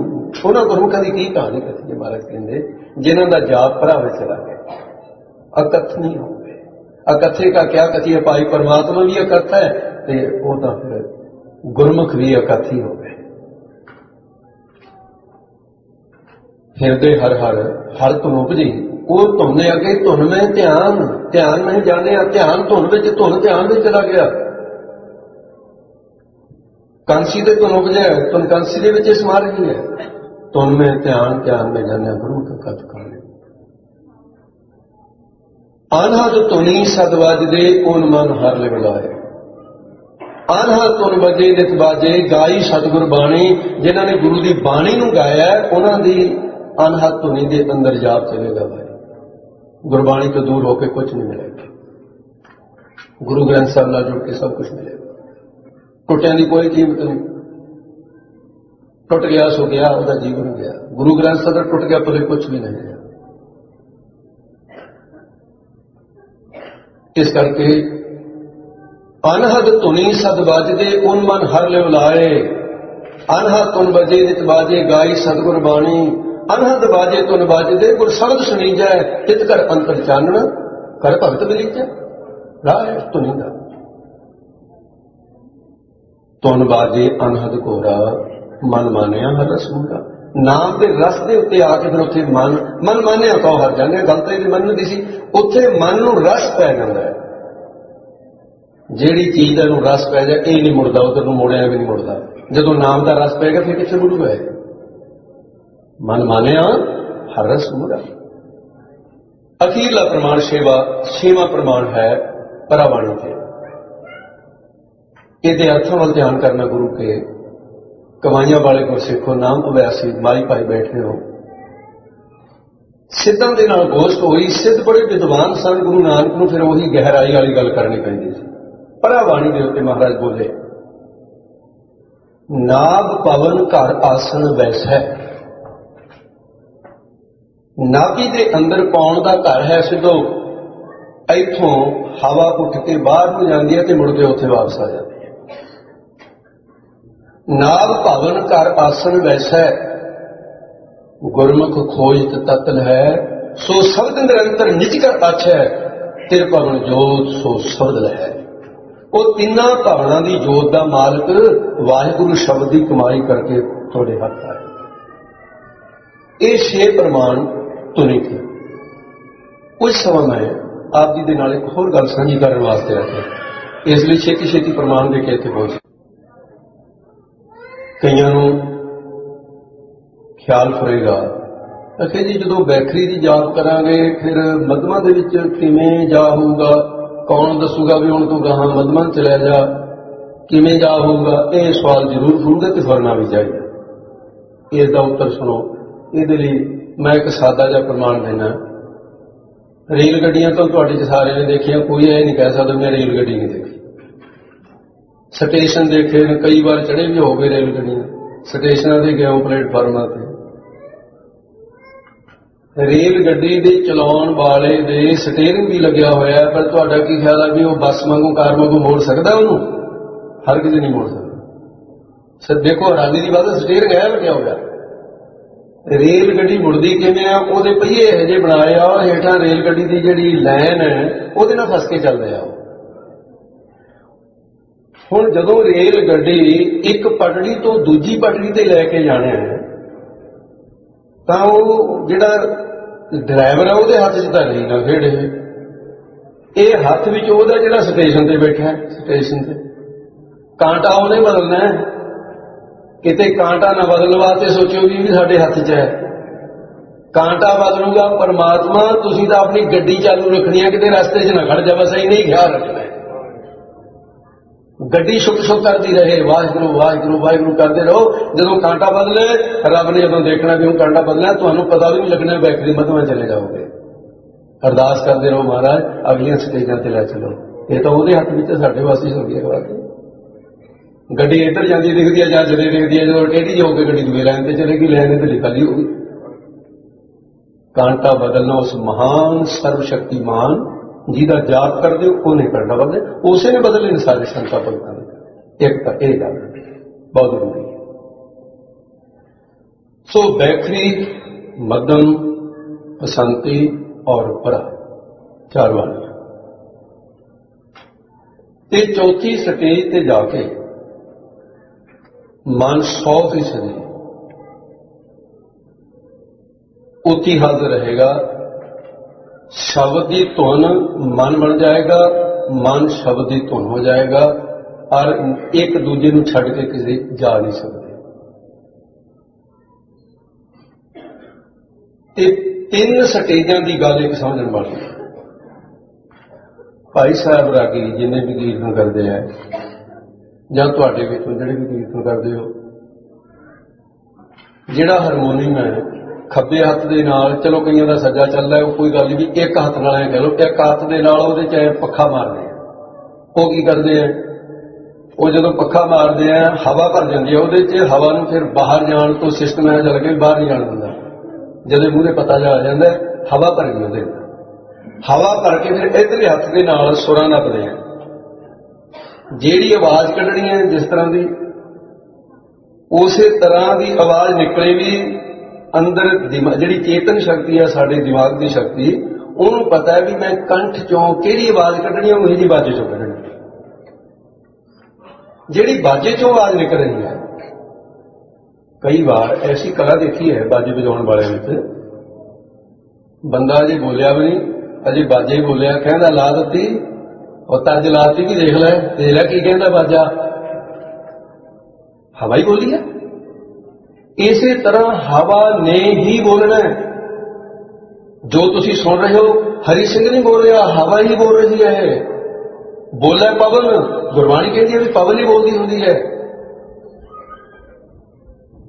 ਉਹਨਾਂ ਗੁਰਮੁਖਾਂ ਦੀ ਕੀ ਕਹਾਣੀ ਕਥੀ ਹੈ ਮਹਾਰਾਜ ਕਹਿੰਦੇ? ਜਿਨ੍ਹਾਂ ਦਾ ਜਾਪ ਭਰਾ ਵਿੱਚ ਲੱਗ ਗਿਆ। ਅਕਥ ਨਹੀਂ ਹੋ ਗਏ ਅਕਥੇ ਕਾ ਕਿਆ ਕਥੀ ਭਾਈ ਪਰਮਾਤਮਾ ਵੀ ਅਕਥ ਹੈ ਤੇ ਉਹ ਤਾਂ ਫਿਰ ਗੁਰਮੁਖ ਵੀ ਅਕਥ ਹੀ ਹੋ ਗਏ। ਹਿਰਦੇ ਹਰ ਹਰ ਹਰ ਧੁਨ ਉਪਜੀ। ਉਹ ਧੁਨ ਦੇ ਅੱਗੇ ਧੁਨ ਮੈਂ ਧਿਆਨ ਧਿਆਨ ਨਹੀਂ ਜਾਣਿਆ। ਧਿਆਨ ਧੁਨ ਵਿੱਚ, ਧੁਨ ਧਿਆਨ ਵਿੱਚ ਚਲਾ ਗਿਆ। ਕਾਂਸੀ ਦੇ ਧੁਨ ਉਪਜਿਆ ਧੁਨ ਕਾਂਸੀ ਦੇ ਵਿੱਚ ਸਮਾ ਰਹੀ ਹੈ ਧੁਨ ਮੈਂ ਧਿਆਨ ਧਿਆਨ ਮੈਂ ਜਾਣਿਆ ਗੁਰੂ ਕਾ ਕਥ ਕਾਣੇ। ਅਨਹਦ ਧੁਨੀ ਸਦ ਵੱਜਦੇ, ਓਨ ਮਨ ਹਰ ਲਿਵ ਲਾਏ। ਅਨਹਦ ਧੁਨ ਵਜੇ ਨਿਤ ਬਾਜੇ, ਗਾਈ ਸਤਿਗੁਰ ਬਾਣੀ। ਜਿਨ੍ਹਾਂ ਨੇ ਗੁਰੂ ਦੀ ਬਾਣੀ ਨੂੰ ਗਾਇਆ, ਉਹਨਾਂ ਦੀ ਅਨਹਦ ਧੁਨੀ ਦੇ ਅੰਦਰ ਜਾਪ ਚਲੇਗਾ ਭਾਈ ਗੁਰਬਾਣੀ ਤੋਂ ਦੂਰ ਹੋ ਕੇ ਕੁਝ ਨਹੀਂ ਮਿਲੇਗਾ ਗੁਰੂ ਗ੍ਰੰਥ ਸਾਹਿਬ ਨਾਲ ਜੁੜ ਕੇ ਸਭ ਕੁਝ ਮਿਲੇਗਾ ਟੁੱਟਿਆਂ ਦੀ ਕੋਈ ਕੀਮਤ ਨਹੀਂ। ਟੁੱਟ ਗਿਆ, ਸੋ ਗਿਆ, ਉਹਦਾ ਜੀਵਨ ਗਿਆ। ਗੁਰੂ ਗ੍ਰੰਥ ਸਾਹਿਬ ਟੁੱਟ ਗਿਆ, ਭਲੇ ਕੁਝ ਵੀ ਨਹੀਂ ਰਿਹਾ। ਇਸ ਕਰਕੇ ਅਨਹਦ ਧੁਨੀ ਸਦ ਵੱਜਦੇ, ਉਨ ਮਨ ਹਰ ਲਿਵ ਲਾਏ। ਅਨਹਦ ਤੁਨ ਵਜੇ, ਨਿਤ ਬਾਜੇ ਗਾਈ ਸਤਿਗੁਰ ਬਾਣੀ। ਅਨਹਦ ਬਾਜੇ ਤੁਨ ਵੱਜਦੇ, ਗੁਰ ਸ਼ਬਦ ਸੁਣੀਜੈ, ਤਿਤ ਕਰ ਅੰਤਰ ਚਾਨਣ। ਕਰ ਭਗਤ ਬਲੀਜੈ ਰਾਹ ਧੁਨੀ ਦਾ। ਧੁਨ ਬਾਜੇ ਅਨਹਦ ਕੋਰਾ ਮਨ ਮਾਨਿਆ ਹਰ ਰਸ ਮੂਰਾ ਨਾਮ ਦੇ ਰਸ ਦੇ ਉੱਤੇ ਆ ਕੇ ਫਿਰ ਉੱਥੇ ਮਨ ਮਨ ਮਾਨਿਆ ਕਹੋ ਹਰ ਜਾਂਦੇ ਗੱਲ ਤਾਂ ਇਹਦੀ ਮੰਨ ਦੀ ਸੀ। ਉੱਥੇ ਮਨ ਨੂੰ ਰਸ ਪੈ ਜਾਂਦਾ ਹੈ। ਜਿਹੜੀ ਚੀਜ਼ ਦਾ ਨੂੰ ਰਸ ਪੈ ਜਾ ਇਹ ਨਹੀਂ ਮੁੜਦਾ, ਉਧਰ ਨੂੰ ਮੋੜਿਆ ਵੀ ਨਹੀਂ ਮੁੜਦਾ। ਜਦੋਂ ਨਾਮ ਦਾ ਰਸ ਪੈ ਗਿਆ, ਫਿਰ ਕਿੱਥੇ ਮੁੜੂਗਾ ਇਹ? ਮਨ ਮਾਨਿਆ ਹਰ ਰਸ ਮੁੜਾ ਅਖੀਰਲਾ ਪ੍ਰਮਾਣ ਸੇਵਾ, ਛੇਵਾਂ ਪ੍ਰਮਾਣ ਹੈ ਪਰਾਵਾਣੀ ਤੇ ਇਹਦੇ ਅਰਥਾਂ ਵੱਲ ਧਿਆਨ ਕਰਨਾ ਗੁਰੂ ਕੇ। ਕਮਾਈਆਂ ਵਾਲੇ ਗੁਰਸਿੱਖੋ ਨਾਮ ਅਭਿਆਸੀ ਮਾਈ ਭਾਈ ਬੈਠੇ ਹੋ ਸਿੱਧਾਂ ਦੇ ਨਾਲ ਗੋਸ਼ਟ ਹੋਈ, ਸਿੱਧ ਬੜੇ ਵਿਦਵਾਨ ਸਨ, ਗੁਰੂ ਨਾਨਕ ਨੂੰ ਫਿਰ ਉਹੀ ਗਹਿਰਾਈ ਵਾਲੀ ਗੱਲ ਕਰਨੀ ਪੈਂਦੀ ਸੀ। ਪਰਾਵਾਣੀ ਦੇ ਉੱਤੇ ਮਹਾਰਾਜ ਬੋਲੇ, ਨਾਭ ਪਵਨ ਘਰ ਆਸਣ ਵੈਸੈ। ਨਾਭੀ ਦੇ ਅੰਦਰ ਪਾਉਣ ਦਾ ਘਰ ਹੈ ਸਿੱਧੋ? ਇੱਥੋਂ ਹਵਾ ਉੱਠ ਕੇ ਬਾਹਰ ਨੂੰ ਜਾਂਦੀ ਹੈ ਤੇ ਮੁੜ ਕੇ ਉੱਥੇ ਵਾਪਸ ਆ ਜਾਂਦੀ ਹੈ। ਨਾਗ ਭਵਨ ਕਰ ਆਸਣ ਵੈਸੈ, ਗੁਰਮੁਖ ਖੋਜਤ ਤਤਲ ਹੈ, ਸੋ ਸ਼ਬਦ ਨਿਰੰਤਰ ਨਿਜ ਕਰ ਆਛੈ ਤਿਰ ਭਵਨ ਜੋਤ ਸੋ ਸ਼ਬਦ ਲਹੈ। ਉਹ ਤਿੰਨਾਂ ਭਵਨਾਂ ਦੀ ਜੋਤ ਦਾ ਮਾਲਕ ਵਾਹਿਗੁਰੂ ਸ਼ਬਦ ਦੀ ਕਮਾਈ ਕਰਕੇ ਤੁਹਾਡੇ ਹੱਥ ਆਏ ਇਹ ਛੇ ਪ੍ਰਮਾਣ ਤੁਨੀ ਕੀ ਕੁਝ ਸਮਾਂ ਮੈਂ ਆਪ ਜੀ ਦੇ ਨਾਲ ਇੱਕ ਹੋਰ ਗੱਲ ਸਾਂਝੀ ਕਰਨ ਵਾਸਤੇ ਰੱਖਿਆ ਇਸ ਲਈ ਛੇਤੀ ਛੇਤੀ ਪ੍ਰਮਾਣ ਦੇ ਕੇ ਇੱਥੇ ਪਹੁੰਚ ਕਈਆਂ ਨੂੰ ਖਿਆਲ ਫਰੇਗਾ ਅਖੇ ਜੀ, ਜਦੋਂ ਬੈਕਰੀ ਦੀ ਯਾਦ ਕਰਾਂਗੇ, ਫਿਰ ਮਧਮਾ ਦੇ ਵਿੱਚ ਕਿਵੇਂ ਜਾ ਹੋਊਗਾ? ਕੌਣ ਦੱਸੂਗਾ ਵੀ ਹੁਣ ਤੂੰ ਗਾਹਾਂ ਮਧਮਾ ਚਲਿਆ ਜਾ? ਕਿਵੇਂ ਜਾ ਹੋਊਗਾ? ਇਹ ਸਵਾਲ ਜ਼ਰੂਰ ਹੋਊਗਾ ਤੇ ਫਰਨਾ ਵੀ ਚਾਹੀਦਾ ਇਸ ਦਾ ਉੱਤਰ ਸੁਣੋ। ਇਹਦੇ ਲਈ ਮੈਂ ਇੱਕ ਸਾਦਾ ਜਿਹਾ ਪ੍ਰਮਾਣ ਦੇਣਾ ਰੇਲ ਗੱਡੀਆਂ ਤਾਂ ਤੁਹਾਡੇ ਚ ਸਾਰਿਆਂ ਨੇ ਦੇਖੀਆਂ, ਕੋਈ ਇਹ ਨਹੀਂ ਕਹਿ ਸਕਦਾ ਮੈਂ ਰੇਲ ਗੱਡੀ ਨਹੀਂ ਦੇਖੀ। ਸਟੇਸ਼ਨ ਦੇਖੇ ਨੇ, ਕਈ ਵਾਰ ਚੜੇ ਵੀ ਹੋ ਗਏ ਰੇਲ ਗੱਡੀਆਂ ਸਟੇਸ਼ਨਾਂ ਤੇ ਗਏ ਹਾਂ ਪਲੇਟਫਾਰਮਾਂ ਤੇ। ਰੇਲ ਗੱਡੀ ਦੇ ਚਲਾਉਣ ਵਾਲੇ ਦੇ ਸਟੀਅਰਿੰਗ ਵੀ ਲੱਗਿਆ ਹੋਇਆ ਪਰ ਤੁਹਾਡਾ ਕੀ ਖਿਆਲ ਆ ਵੀ ਉਹ ਬੱਸ ਵਾਂਗੂ, ਕਾਰ ਵਾਂਗੂ ਮੋੜ ਸਕਦਾ ਉਹਨੂੰ? ਹਰ ਕਿਸੇ ਨਹੀਂ ਮੋੜ ਸਕਦਾ। ਸਰ, ਦੇਖੋ ਹੈਰਾਨੀ ਦੀ ਬਾਤ ਹੈ ਸਟੀਅਰਿੰਗ ਹੈ ਲੱਗਿਆ ਹੋਇਆ। ਰੇਲ ਗੱਡੀ ਮੁੜਦੀ ਕਿਵੇਂ ਆ? ਉਹਦੇ ਪਹੀਏ ਇਹੋ ਜਿਹੇ ਬਣਾਏ ਆ ਉਹ ਹੇਠਾਂ ਰੇਲ ਗੱਡੀ ਦੀ ਜਿਹੜੀ ਲਾਈਨ ਹੈ, ਉਹਦੇ ਨਾਲ ਫਸ ਕੇ ਚੱਲਦੇ ਆ ਉਹ। ਹੁਣ ਜਦੋਂ ਰੇਲ ਗੱਡੀ ਇੱਕ ਪਟੜੀ ਤੋਂ ਦੂਜੀ ਪਟੜੀ ਤੇ ਲੈ ਕੇ ਜਾਣਾ ਹੈ ਤਾਂ ਉਹ ਜਿਹੜਾ ਡਰਾਈਵਰ ਹੈ ਉਹਦੇ ਹੱਥ 'ਚ ਤਾਂ ਨਹੀਂ ਨਾ ਖੇਡ। ਇਹ ਹੱਥ ਵਿੱਚ ਉਹਦਾ ਜਿਹੜਾ ਸਟੇਸ਼ਨ ਤੇ ਬੈਠਾ ਹੈ, ਸਟੇਸ਼ਨ ਤੇ। ਕਾਂਟਾ ਉਹਨੇ ਬਦਲਣਾ ਹੈ। ਕਿਤੇ ਕਾਂਟਾ ਨਾ ਬਦਲਣ ਵਾਸਤੇ ਸੋਚੋ ਵੀ ਵੀ ਸਾਡੇ ਹੱਥ 'ਚ ਹੈ। ਕਾਂਟਾ ਬਦਲੂਗਾ, ਪਰਮਾਤਮਾ, ਤੁਸੀਂ ਤਾਂ ਆਪਣੀ ਗੱਡੀ ਚਾਲੂ ਰੱਖਣੀ ਹੈ ਕਿਤੇ ਰਸਤੇ 'ਚ ਨਾ ਖੜ ਜਾ, ਬਸ ਇਹ ਹੀ ਖਿਆਲ ਰੱਖਣਾ ਗੱਡੀ ਸ਼ੁਕ ਸ਼ੁਕ ਕਰਦੀ ਰਹੇ, ਵਾਹਿਗੁਰੂ ਵਾਹਿਗੁਰੂ ਵਾਹਿਗੁਰੂ ਕਰਦੇ ਰਹੋ। ਜਦੋਂ ਕਾਂਟਾ ਬਦਲੇ, ਰੱਬ ਨੇ ਜਦੋਂ ਦੇਖਣਾ ਵੀ ਉਹ ਕਾਂਟਾ ਬਦਲਿਆ, ਤੁਹਾਨੂੰ ਪਤਾ ਵੀ ਨਹੀਂ ਲੱਗਣਾ ਬੈਕਰੀ ਮਧਵਾ ਚਲੇ ਜਾਓਗੇ। ਅਰਦਾਸ ਕਰਦੇ ਰਹੋ ਮਹਾਰਾਜ, ਅਗਲੀਆਂ ਸਟੇਜਾਂ ਤੇ ਲੈ ਚਲੋ। ਇਹ ਤਾਂ ਉਹਦੇ ਹੱਥ ਵਿੱਚ ਸਾਡੇ ਵਾਸਤੇ ਹੋ ਗਿਆ ਬਾਤ ਗੱਡੀ ਇੱਧਰ ਜਾਂਦੀ ਦਿਖਦੀ ਹੈ ਜਾਂ ਜਦੇ ਦਿਖਦੀ ਹੈ, ਜਦੋਂ ਟੇਢੀ ਜਿਹੀ ਕੇ ਗੱਡੀ ਦੂਏ ਲਾਈਨ ਤੇ ਚਲੇਗੀ, ਲਾਈਨ ਤੇ ਖਾਲੀ ਹੋਊਗੀ ਕਾਂਟਾ ਬਦਲਣਾ ਉਸ ਮਹਾਨ ਸਰਵ ਸ਼ਕਤੀਮਾਨ ਜਿਹਦਾ ਜਾਪ ਕਰਦੇ ਹੋ, ਉਹ ਨਹੀਂ ਕਰਨਾ ਬੰਦੇ। ਉਸੇ ਨੇ ਬਦਲੇ ਨੇ ਸਾਰੇ ਸੰਤਾਂ ਭਗਤਾਂ ਨੇ ਇੱਕ ਤਾਂ ਇਹ ਗੱਲ ਬਹੁਤ ਜ਼ਰੂਰੀ ਹੈ। ਸੋ ਬੈਖਰੀ ਮਦਮ ਬਸੰਤੀ ਔਰ ਭਰਾ ਚਾਰ ਵਾਲੀਆਂ ਤੇ ਚੌਥੀ ਸਟੇਜ ਤੇ ਜਾ ਕੇ ਮਨ 100% ਉਤੀ ਹਾਜ਼ਰ ਰਹੇਗਾ। ਸ਼ਬਦ ਦੀ ਧੁਨ ਮਨ ਬਣ ਜਾਏਗਾ, ਮਨ ਸ਼ਬਦ ਦੀ ਧੁਨ ਹੋ ਜਾਏਗਾ ਔਰ ਇੱਕ ਦੂਜੇ ਨੂੰ ਛੱਡ ਕੇ ਕਿਸੇ ਜਾ ਨਹੀਂ ਸਕਦੇ। ਤੇ ਤਿੰਨ ਸਟੇਜਾਂ ਦੀ ਗੱਲ ਇੱਕ ਸਮਝਣ ਵਾਲੀ ਭਾਈ ਸਾਹਿਬ ਰਾਗੀ ਜਿੰਨੇ ਵੀ ਕੀਰਤਨ ਕਰਦੇ ਆ, ਜਾਂ ਤੁਹਾਡੇ ਵਿੱਚੋਂ ਜਿਹੜੇ ਵੀ ਕੀਰਤਨ ਕਰਦੇ ਹੋ, ਜਿਹੜਾ ਹਾਰਮੋਨੀਅਮ ਹੈ ਖੱਬੇ ਹੱਥ ਦੇ ਨਾਲ, ਚਲੋ ਕਈਆਂ ਦਾ ਸੱਜਾ ਚੱਲਦਾ ਉਹ ਕੋਈ ਗੱਲ ਨਹੀਂ ਇੱਕ ਹੱਥ ਨਾਲ ਐ ਕਹ ਲਓ, ਇੱਕ ਹੱਥ ਦੇ ਨਾਲ ਉਹਦੇ ਚ ਐਂ ਪੱਖਾ ਮਾਰਦੇ ਆ। ਉਹ ਕੀ ਕਰਦੇ ਆ? ਉਹ ਜਦੋਂ ਪੱਖਾ ਮਾਰਦੇ ਆ, ਹਵਾ ਭਰ ਜਾਂਦੀ ਹੈ ਉਹਦੇ ਚ ਹਵਾ ਨੂੰ ਫਿਰ ਬਾਹਰ ਜਾਣ ਤੋਂ ਸਿਸਟਮ ਐ ਚੱਲ ਕੇ ਬਾਹਰ ਨਹੀਂ ਜਾਣ ਦਿੰਦਾ। ਜਦੋਂ ਮੂਹਰੇ ਪਤਾ ਜਾ ਆ ਜਾਂਦਾ, ਹਵਾ ਭਰ ਗਈ ਉਹਦੇ ਹਵਾ ਭਰ ਕੇ ਫਿਰ ਇਧਰਲੇ ਹੱਥ ਦੇ ਨਾਲ ਸੁਰਾਂ ਨੱਪਦੇ ਆ। ਜਿਹੜੀ ਆਵਾਜ਼ ਕੱਢਣੀ ਹੈ ਜਿਸ ਤਰ੍ਹਾਂ ਦੀ, ਉਸੇ ਤਰ੍ਹਾਂ ਦੀ ਆਵਾਜ਼ ਨਿਕਲੇ ਵੀ ਅੰਦਰ ਦਿਮਾ- ਜਿਹੜੀ ਚੇਤਨ ਸ਼ਕਤੀ ਹੈ ਸਾਡੇ ਦਿਮਾਗ ਦੀ ਸ਼ਕਤੀ, ਉਹਨੂੰ ਪਤਾ ਹੈ ਵੀ ਮੈਂ ਕੰਠ ਚੋਂ ਕਿਹੜੀ ਆਵਾਜ਼ ਕੱਢਣੀ ਹੈ, ਉਹ ਜੀ ਬਾਜੇ ਚੋਂ ਕੱਢਣੀ ਜਿਹੜੀ ਬਾਜੇ ਚੋਂ ਆਵਾਜ਼ ਨਿਕਲ ਰਹੀ ਹੈ, ਕਈ ਵਾਰ ਐਸੀ ਕਲਾ ਦੇਖੀ ਹੈ ਬਾਜੇ ਵਜਾਉਣ ਵਾਲਿਆਂ ਵਿੱਚ, ਬੰਦਾ ਅਜੇ ਬੋਲਿਆ ਵੀ ਨਹੀਂ, ਅਜੇ ਬਾਜੇ ਹੀ ਬੋਲਿਆ, ਕਹਿੰਦਾ ਲਾ ਦਿੱਤੀ, ਉਹ ਤਰਜ ਲਾਤੀ ਵੀ ਦੇਖ ਲੈ ਦੇਖ ਲੈ ਕੀ ਕਹਿੰਦਾ ਬਾਜਾ। ਹਵਾ ਹੀ ਬੋਲੀ ਹੈ। ਇਸੇ ਤਰ੍ਹਾਂ ਹਵਾ ਨੇ ਹੀ ਬੋਲਣਾ ਹੈ। ਜੋ ਤੁਸੀਂ ਸੁਣ ਰਹੇ ਹੋ, ਹਰੀ ਸਿੰਘ ਨਹੀਂ ਬੋਲ ਰਿਹਾ, ਹਵਾ ਹੀ ਬੋਲ ਰਹੀ ਹੈ। ਬੋਲੇ ਪਵਨ, ਗੁਰਬਾਣੀ ਕਹਿੰਦੀ ਹੈ ਵੀ ਪਵਨ ਹੀ ਬੋਲਦੀ ਹੁੰਦੀ ਹੈ।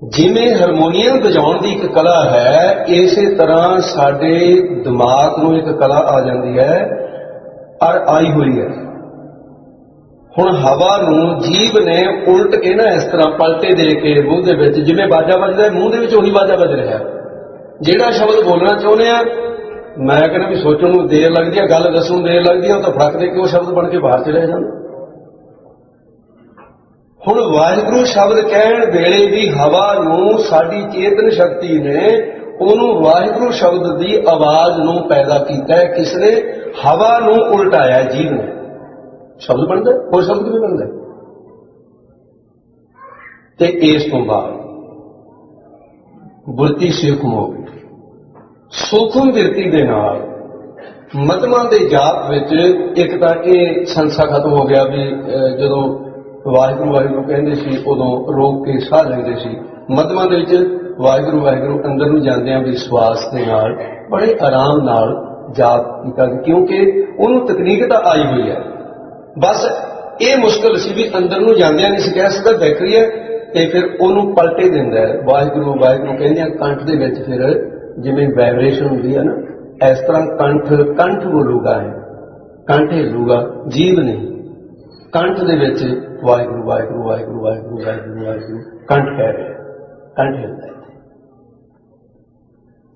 ਜਿਵੇਂ ਹਾਰਮੋਨੀਅਮ ਵਜਾਉਣ ਦੀ ਇੱਕ ਕਲਾ ਹੈ, ਇਸੇ ਤਰ੍ਹਾਂ ਸਾਡੇ ਦਿਮਾਗ ਨੂੰ ਇੱਕ ਕਲਾ ਆ ਜਾਂਦੀ ਹੈ ਔਰ ਆਈ ਹੋਈ ਹੈ। ਹੁਣ ਹਵਾ ਨੂੰ ਜੀਵ ਨੇ ਉਲਟ ਕੇ ਨਾ ਇਸ ਤਰ੍ਹਾਂ ਪਲਟੇ ਦੇ ਕੇ ਮੂੰਹ ਦੇ ਵਿੱਚ, ਜਿਵੇਂ ਬਾਜਾ ਵੱਜਦਾ ਮੂੰਹ ਦੇ ਵਿੱਚ ਉਹੀ ਬਾਜਾ ਵੱਜ ਰਿਹਾ। ਜਿਹੜਾ ਸ਼ਬਦ ਬੋਲਣਾ ਚਾਹੁੰਦੇ ਆ, ਮੈਂ ਕਹਿੰਦਾ ਵੀ ਸੋਚਣ ਨੂੰ ਦੇਰ ਲੱਗਦੀ ਹੈ ਗੱਲ ਦੱਸਣ ਨੂੰ ਦੇਰ ਲੱਗਦੀ ਹੈ ਉਹ ਤਾਂ ਫ਼ਰਕ ਦੇ ਕੇ ਉਹ ਸ਼ਬਦ ਬਣ ਕੇ ਬਾਹਰ ਚਲੇ ਜਾਂਦੇ ਹੁਣ ਵਾਹਿਗੁਰੂ ਸ਼ਬਦ ਕਹਿਣ ਵੇਲੇ ਵੀ ਹਵਾ ਨੂੰ ਸਾਡੀ ਚੇਤਨ ਸ਼ਕਤੀ ਨੇ ਉਹਨੂੰ ਵਾਹਿਗੁਰੂ ਸ਼ਬਦ ਦੀ ਆਵਾਜ਼ ਨੂੰ ਪੈਦਾ ਕੀਤਾ ਹੈ। ਕਿਸ ਨੇ ਹਵਾ ਨੂੰ ਉਲਟਾਇਆ ਜੀਵ ਨੇ। ਸ਼ਬਦ ਬਣਦਾ, ਹੋਰ ਸ਼ਬਦ ਵੀ ਬਣਦਾ? ਤੇ ਇਸ ਤੋਂ ਬਾਅਦ ਬੁਰਤੀ ਸੂਖਮ ਹੋ ਗਈ ਸੂਖਮ ਬਿਰਤੀ ਦੇ ਨਾਲ ਮਤਮਾ ਦੇ ਜਾਪ ਵਿੱਚ ਇੱਕ ਤਾਂ ਇਹ ਸੰਸਾ ਖਤਮ ਹੋ ਗਿਆ ਵੀ ਜਦੋਂ ਵਾਹਿਗੁਰੂ ਵਾਹਿਗੁਰੂ ਕਹਿੰਦੇ ਸੀ, ਉਦੋਂ ਰੋਕ ਕੇ ਸਾਹ ਲੈਂਦੇ ਸੀ। ਮਤਮਾ ਦੇ ਵਿੱਚ ਵਾਹਿਗੁਰੂ ਵਾਹਿਗੁਰੂ ਅੰਦਰ ਨੂੰ ਜਾਂਦੇ ਆ ਵੀ ਦੇ ਨਾਲ ਬੜੇ ਆਰਾਮ ਨਾਲ ਜਾਪ ਕੀਤਾ, ਕਿਉਂਕਿ ਉਹਨੂੰ ਤਕਨੀਕ ਤਾਂ ਆਈ ਹੋਈ ਹੈ। ਬਸ ਇਹ ਮੁਸ਼ਕਲ ਸੀ ਵੀ ਅੰਦਰ ਨੂੰ ਜਾਂਦਿਆਂ ਨਹੀਂ ਸੀ, ਕਹਿ ਸਕਦਾ ਬੈਕਰੀ ਹੈ ਤੇ ਫਿਰ ਉਹਨੂੰ ਪਲਟੇ ਦਿੰਦਾ ਹੈ। ਵਾਹਿਗੁਰੂ ਵਾਹਿਗੁਰੂ ਕਹਿੰਦੇ ਆ, ਕੰਠ ਦੇ ਵਿੱਚ ਫਿਰ ਜਿਵੇਂ ਵਾਈਬ੍ਰੇਸ਼ਨ ਹੁੰਦੀ ਹੈ ਨਾ, ਇਸ ਤਰ੍ਹਾਂ ਕੰਠ ਕੰਠ ਬੋਲੂਗਾ ਹੈ। ਕੰਠ ਹਿੱਲੂਗਾ ਜੀਵ ਨਹੀਂ। ਕੰਠ ਦੇ ਵਿੱਚ ਵਾਹਿਗੁਰੂ ਵਾਹਿਗੁਰੂ ਵਾਹਿਗੁਰੂ ਵਾਹਿਗੁਰੂ ਵਾਹਿਗੁਰੂ ਵਾਹਿਗੁਰੂ, ਕੰਠ ਕਹਿ ਰਿਹਾ ਕੰਠ ਹਿੱਲਦਾ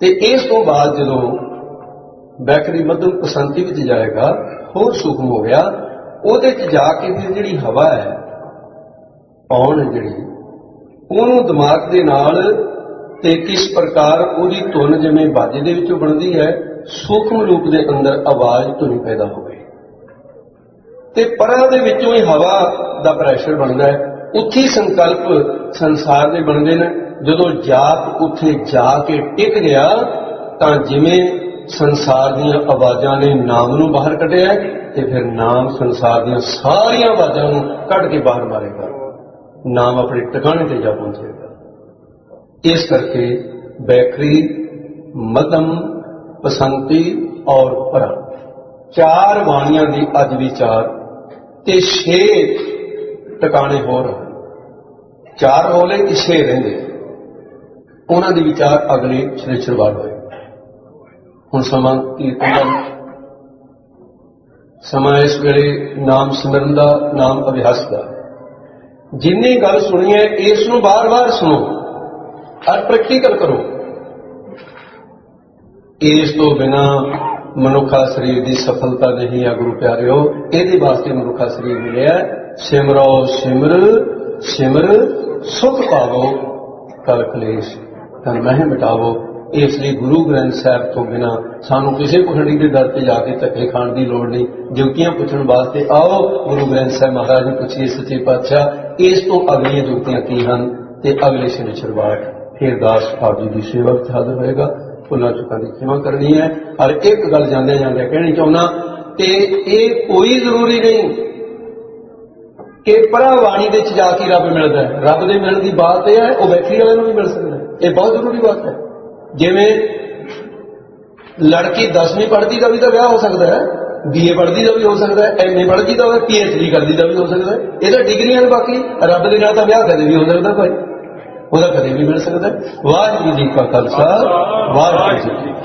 ਤੇ ਇਸ ਤੋਂ ਬਾਅਦ ਜਦੋਂ ਬੈਕਰੀ ਮੱਧਮ ਪਸੰਤੀ ਵਿੱਚ ਜਾਏਗਾ, ਹੋਰ ਸੁਖਮ ਹੋ ਗਿਆ ਉਹਦੇ ਚ ਜਾ ਕੇ ਫਿਰ ਜਿਹੜੀ ਹਵਾ ਹੈ, ਪੌਣ ਜਿਹੜੀ, ਉਹਨੂੰ ਦਿਮਾਗ ਦੇ ਨਾਲ ਤੇ ਕਿਸ ਪ੍ਰਕਾਰ ਉਹਦੀ ਧੁਨ ਜਿਵੇਂ ਬਾਜੇ ਦੇ ਵਿੱਚੋਂ ਬਣਦੀ ਹੈ, ਸੂਖਮ ਰੂਪ ਦੇ ਅੰਦਰ ਆਵਾਜ਼ ਧੁਨੀ ਪੈਦਾ ਹੋਵੇ ਤੇ ਪਰਾਂ ਦੇ ਵਿੱਚੋਂ ਹੀ ਹਵਾ ਦਾ ਪ੍ਰੈਸ਼ਰ ਬਣਦਾ ਹੈ। ਉੱਥੇ ਸੰਕਲਪ ਸੰਸਾਰ ਦੇ ਬਣਦੇ ਨੇ। ਜਦੋਂ ਜਾਪ ਉੱਥੇ ਜਾ ਕੇ ਟਿਕ ਗਿਆ, ਤਾਂ ਜਿਵੇਂ ਸੰਸਾਰ ਦੀਆਂ ਆਵਾਜ਼ਾਂ ਨੇ ਨਾਮ ਨੂੰ ਬਾਹਰ ਕੱਢਿਆ ਤੇ ਫਿਰ ਨਾਮ ਸੰਸਾਰ ਦੀਆਂ ਸਾਰੀਆਂ ਆਵਾਜ਼ਾਂ ਨੂੰ ਕੱਢ ਕੇ ਬਾਹਰ ਮਾਰੇਗਾ। ਨਾਮ ਆਪਣੇ ਟਿਕਾਣੇ ਤੇ ਜਾ ਪਹੁੰਚੇਗਾ। ਇਸ ਕਰਕੇ ਬੈਕਰੀ ਮਦਮ ਪਸੰਤੀ ਔਰ ਪਰਾ ਚਾਰ ਬਾਣੀਆਂ ਦੀ ਅੱਜ ਵਿਚਾਰ ਤੇ ਛੇ ਟਿਕਾਣੇ ਹੋਰ ਹਨ ਚਾਰ ਹੋਲੇ ਤੇ ਛੇ ਰਹਿੰਦੇ ਉਹਨਾਂ ਦੇ ਵਿਚਾਰ ਅਗਲੇ ਸ਼੍ਰੇਸ਼ਰਵਾਰ ਹੋਏ ਹੁਣ ਸਮਾਂ ਕੀਰਤਨ ਦਾ ਸਮਾਂ ਇਸ ਵੇਲੇ ਨਾਮ ਸਿਮਰਨ ਦਾ, ਨਾਮ ਅਭਿਆਸ ਦਾ। ਜਿੰਨੀ ਗੱਲ ਸੁਣੀ ਹੈ, ਇਸ ਨੂੰ ਬਾਰ-ਬਾਰ ਸੁਣੋ। ਔਰ ਪ੍ਰੈਕਟੀਕਲ ਕਰੋ। ਇਸ ਤੋਂ ਬਿਨਾ ਮਨੁੱਖਾ ਸਰੀਰ ਦੀ ਸਫਲਤਾ ਨਹੀਂ ਆ, ਗੁਰੂ ਪਿਆਰਿਓ। ਇਹਦੇ ਵਾਸਤੇ ਮਨੁੱਖਾ ਸਰੀਰ ਮਿਲਿਆ ਸਿਮਰੋ ਸਿਮਰ ਸਿਮਰ ਸੁਖ ਪਾਵੋ, ਕਲ ਕਲੇਸ਼ ਤਨ ਮਹਿ ਮਿਟਾਵੋ। ਇਸ ਲਈ ਗੁਰੂ ਗ੍ਰੰਥ ਸਾਹਿਬ ਤੋਂ ਬਿਨਾ ਸਾਨੂੰ ਕਿਸੇ ਪਖੰਡੀ ਦੇ ਦਰ ਤੇ ਜਾ ਕੇ ਧੱਕੇ ਖਾਣ ਦੀ ਲੋੜ ਨਹੀਂ। ਜੁਗਤੀਆਂ ਪੁੱਛਣ ਵਾਸਤੇ ਆਓ, ਗੁਰੂ ਗ੍ਰੰਥ ਸਾਹਿਬ ਮਹਾਰਾਜ ਨੂੰ ਪੁੱਛੀਏ ਸੱਚੇ ਪਾਤਸ਼ਾਹ, ਇਸ ਤੋਂ ਅਗਲੀਆਂ ਜੁਗਤੀਆਂ ਕੀ ਹਨ? ਤੇ ਅਗਲੇ ਸ਼ਨੀਚਰਵਾਰ ਫਿਰ ਦਾਸ ਆਪ ਜੀ ਦੀ ਸੇਵਾ ਵਿੱਚ ਹਾਜ਼ਰ ਹੋਏਗਾ। ਭੁੱਲਾਂ ਚੁੱਕਾਂ ਦੀ ਖਿਮਾ ਕਰਨੀ ਹੈ। ਔਰ ਇੱਕ ਗੱਲ ਜਾਂਦੇ ਜਾਂਦੇ ਕਹਿਣੀ ਚਾਹੁੰਦਾ, ਤੇ ਇਹ ਕੋਈ ਜ਼ਰੂਰੀ ਨਹੀਂ ਕਿ ਪਰਾ ਬਾਣੀ ਦੇ ਵਿੱਚ ਜਾ ਕੇ ਰੱਬ ਮਿਲਦਾ ਹੈ। ਰੱਬ ਦੇ ਮਿਲਣ ਦੀ ਬਾਤ ਇਹ ਹੈ, ਉਹ ਬੈਠੀ ਵਾਲੇ ਨੂੰ ਵੀ ਮਿਲ ਸਕਦਾ ਹੈ। ਇਹ ਬਹੁਤ ਜ਼ਰੂਰੀ ਬਾਤ ਹੈ। ਜਿਵੇਂ ਲੜਕੀ 10ਵੀਂ ਪੜ੍ਹਦੀ ਦਾ ਵੀ ਤਾਂ ਵਿਆਹ ਹੋ ਸਕਦਾ ਹੈ ਬੀਏ ਪੜ੍ਹਦੀ ਦਾ ਵੀ ਹੋ ਸਕਦਾ ਹੈ ਐਮਏ ਪੜ੍ਹਦੀ ਦਾ ਵੀ ਪੀਐਚਡੀ ਕਰਦੀ ਦਾ ਵੀ ਹੋ ਸਕਦਾ ਹੈ। ਇਹ ਤਾਂ ਡਿਗਰੀਆਂ ਨੇ ਬਾਕੀ ਰੱਬ ਦੇ ਨਾਲ ਤਾਂ ਵਿਆਹ ਕਦੇ ਵੀ ਹੋ ਸਕਦਾ ਭਾਈ। ਉਹਦਾ ਕਦੇ ਵੀ ਮਿਲ ਸਕਦਾ। ਵਾਹਿਗੁਰੂ ਜੀ ਕਾ ਖਾਲਸਾ ਵਾਹਿਗੁਰੂ ਜੀ